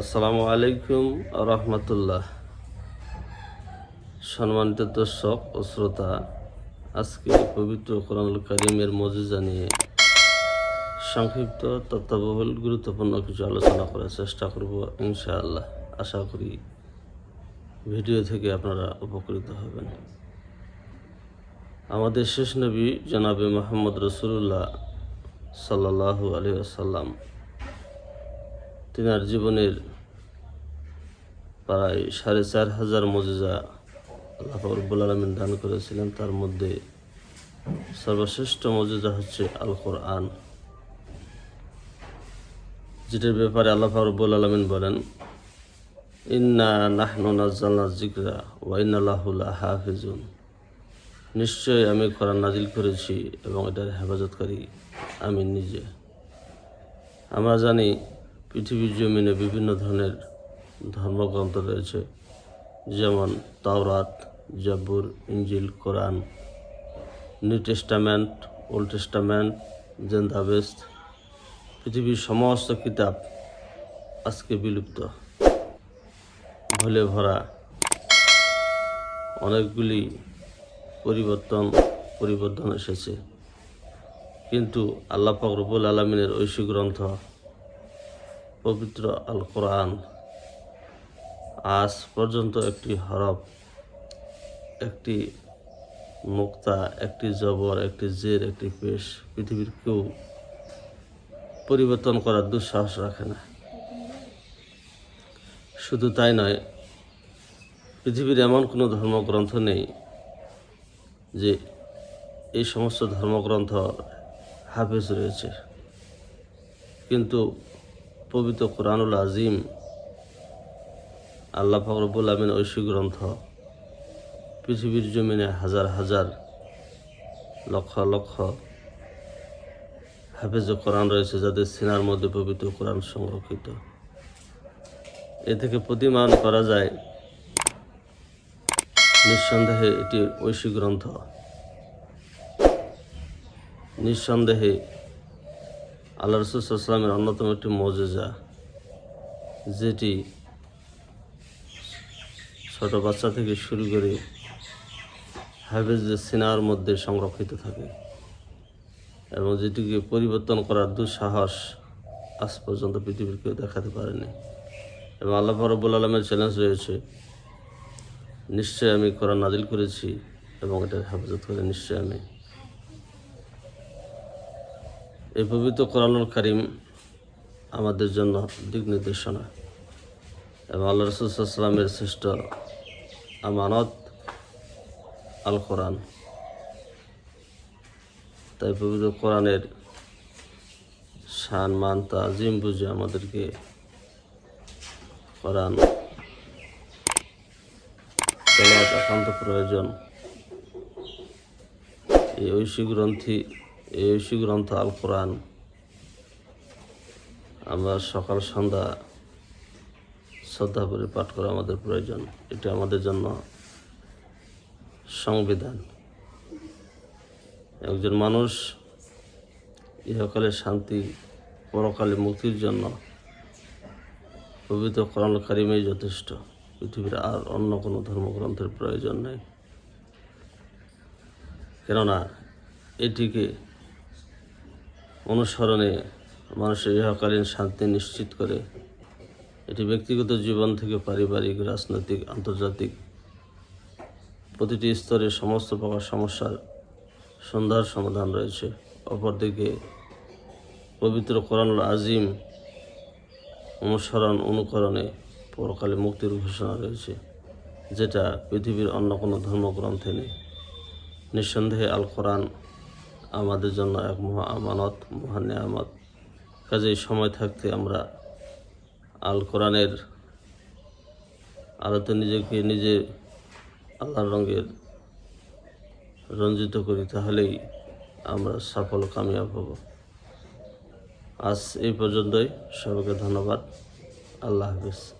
আসসালামু আলাইকুম রহমতুল্লাহ। সম্মানিত দর্শক ও শ্রোতা, আজকে পবিত্র কোরআনুল কারিমের মজিজা নিয়ে সংক্ষিপ্ত, তত্ত্বাবহুল, গুরুত্বপূর্ণ কিছু আলোচনা করার চেষ্টা করব ইনশাআল্লাহ। আশা করি ভিডিও থেকে আপনারা উপকৃত হবেন। আমাদের শেষ নবী জনাবে মোহাম্মদ রসুল্লাহ সাল্লাল্লাহু আলী আসাল্লাম তিনার জীবনের প্রায় সাড়ে চার হাজার মজিজা আল্লাহ রব্বুল আলমিন দান করেছিলেন। তার মধ্যে সর্বশ্রেষ্ঠ মজিজা হচ্ছে আল কোরআন যেটার ব্যাপারে আল্লাহ রব্বুল আলমিন বলেন, ইন্না নাহনু নাজ্জালনা জিকরা হাফিজুন নিশ্চয়ই আমি কোরআন নাজিল করেছি এবং এটার হেফাজতকারী আমি নিজে। আমরা জানি পৃথিবীর জমিনে বিভিন্ন ধরনের ধর্মগ্রন্থ রয়েছে, যেমন তাওরাত জাবুর ইঞ্জিল কোরআন, নিউ টেস্টামেন্ট, ওল্ড টেস্টামেন্ট, জেন্দাবেস্ত, পৃথিবীর সমস্ত কিতাব আজকে বিলুপ্ত। ভুলে ভরা অনেকগুলি পরিবর্তন পরিবর্তন এসেছে। কিন্তু আল্লাহ পাক রব্বুল আলমিনের ঐশী গ্রন্থ পবিত্র আল কোরআন আজ পর্যন্ত একটি হরফ, একটি মুক্তা, একটি জবর, একটি জের, একটি পেশ পৃথিবীর কেউ পরিবর্তন করার দুঃসাহস রাখে না। শুধু তাই নয়, পৃথিবীর এমন কোনো ধর্মগ্রন্থ নেই যে এই সমস্ত ধর্মগ্রন্থ হাফেজ রয়েছে। কিন্তু পবিত্র কোরআনুল আজিম আল্লাহ ফকরবুল আমিন ঐশী গ্রন্থ পৃথিবীর জমিনে হাজার হাজার লক্ষ লক্ষ হাফেজ কোরআন রয়েছে যাদের সিনার মধ্যে পবিত্র কোরআন সংরক্ষিত। এ থেকে প্রতিমান করা যায় নিঃসন্দেহে এটি ঐশী গ্রন্থ। নিঃসন্দেহে আল্লাহ রসুলামের অন্যতম একটি মজেজা, যেটি ছোট বাচ্চা থেকে শুরু করে হাফেজদের সিনার মধ্যে সংরক্ষিত থাকে এবং যেটিকে পরিবর্তন করার দুঃসাহস আজ পর্যন্ত পৃথিবীর কেউ দেখাতে পারেনি। এবং আল্লাহ রব্বুল আলমের চ্যালেঞ্জ রয়েছে নিশ্চয় আমি কোরআন নাজিল করেছি এবং এটা হেফাজত করে নিশ্চয় আমি এই পবিত্র কোরআনুল কারিম আমাদের জন্য দিক নির্দেশনা। এবং আল্লাহ রসুলামের শ্রেষ্ঠ আমানত আল কোরআন তাই পবিত্র কোরআনের শান, মান, তাজিম বুঝে আমাদেরকে কোরআন একান্ত প্রয়োজন। এই ঐশী গ্রন্থি এই ঐশী গ্রন্থ আল কোরআন আমরা সকাল, সন্ধ্যা শ্রদ্ধা করে পাঠ করা আমাদের প্রয়োজন। এটা আমাদের জন্য সংবিধান। একজন মানুষ ইহকালে শান্তি, পরকালে মুক্তির জন্য পবিত্র কোরআন কারিমেই যথেষ্ট। পৃথিবীর আর অন্য কোনো ধর্মগ্রন্থের প্রয়োজন নেই। কেননা, এটিকে অনুসরণে মানুষের ইহকালীন শান্তি নিশ্চিত করে। এটি ব্যক্তিগত জীবন থেকে পারিবারিক, রাজনৈতিক, আন্তর্জাতিক প্রতিটি স্তরে সমস্ত প্রকার সমস্যার সুন্দর সমাধান রয়েছে। অপরদিকে পবিত্র কোরআনুল আজিম অনুসরণ, অনুকরণে পরকালে মুক্তির ঘোষণা রয়েছে, যেটা পৃথিবীর অন্য কোনো ধর্মগ্রন্থে নেই। নিঃসন্দেহে আল কোরআন আমাদের জন্য এক মহা আমানত মহা নেয়ামত। কাজেই সময় থাকতে আমরা আল কোরআনের আলোতে নিজেকে নিজে আল্লাহর রঙের রঞ্জিত করি, তাহলেই আমরা সফল কামিয়াব হব। আজ এই পর্যন্তই। সবাইকে ধন্যবাদ। আল্লাহ হাফিজ।